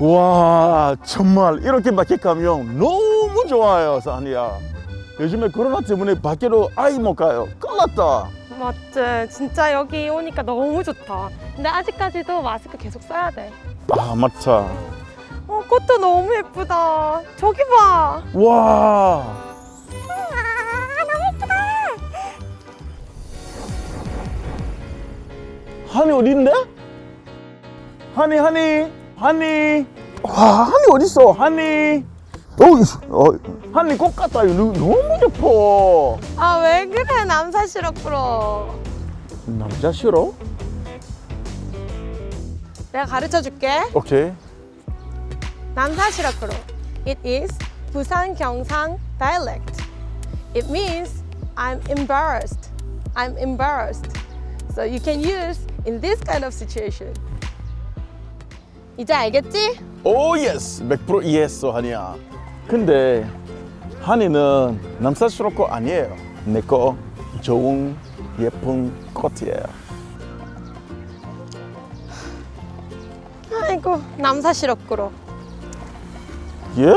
와 정말 이렇게 밖에 가면 너무 좋아요 산이야 요즘에 코로나 때문에 밖으로 아예 못 가요 끝났다 맞지. 진짜 여기 오니까 너무 좋다. 근데 아직까지도 마스크 계속 써야 돼. 아 맞다 어, 꽃도 너무 예쁘다. 저기 봐. 와 한이 어딘데? 한이 한이 한이 와 한이 어딨어 한이 어이 어, 한이 꽃 같다 이거 너무- 예뻐 아, 왜 그래? 남사 시럽 불어. 남자 싫어? 내가 가르쳐 줄게. 오케이 남사 시럽 불어. It is 부산 경상 dialect. It means I'm embarrassed. I'm embarrassed. So you can use in this kind of situation. 이제 알겠지? 오 예스 100% 예스 한이야 근데 한이는 남사스럽고 아니에요 내 거 좋은 예쁜 꽃이에요 아이고 남사 시럽 불어. 예?